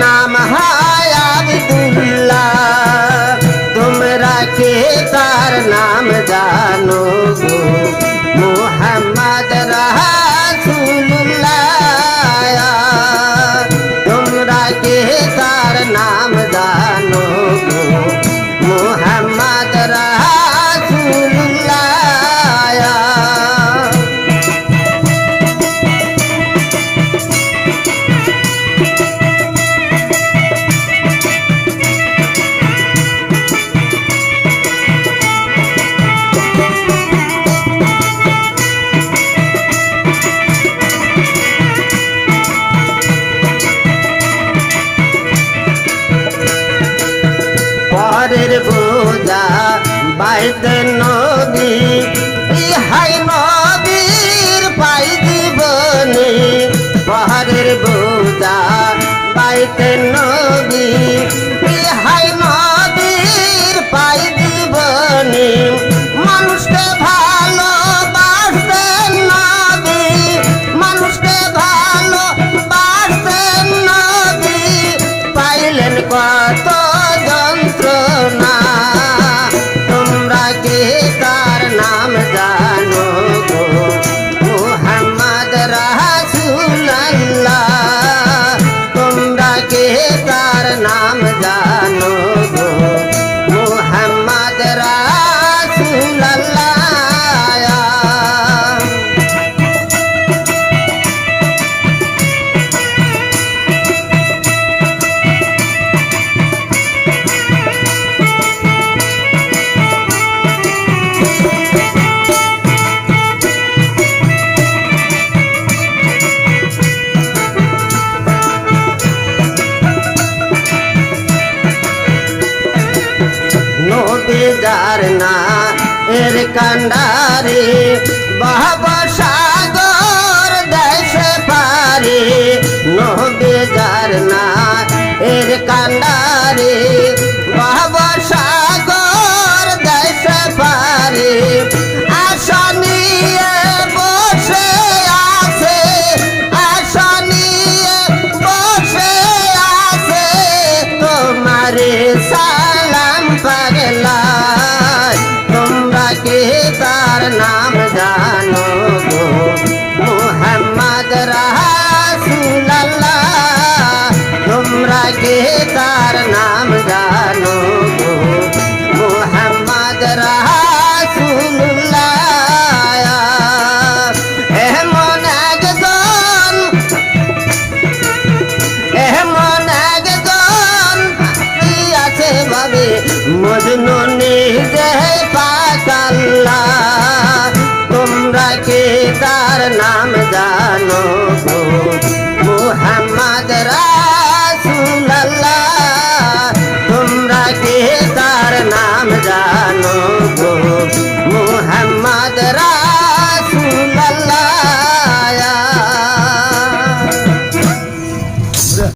nah. পরের বোঝা, বাইতে নদী, ইহাই নদীর পাই জীবনে। পরের বোঝা, বাইতে নদী, ইহাই নদীর পাই জীবনে। মানুষকে ভালো বাসতে নদী, মানুষকে ভালো বাসতে নদী। পাইলেন কত নদী যার না। এর কান্ডারে বাবা সাগর দেশে পারে। নদী যার না। la la.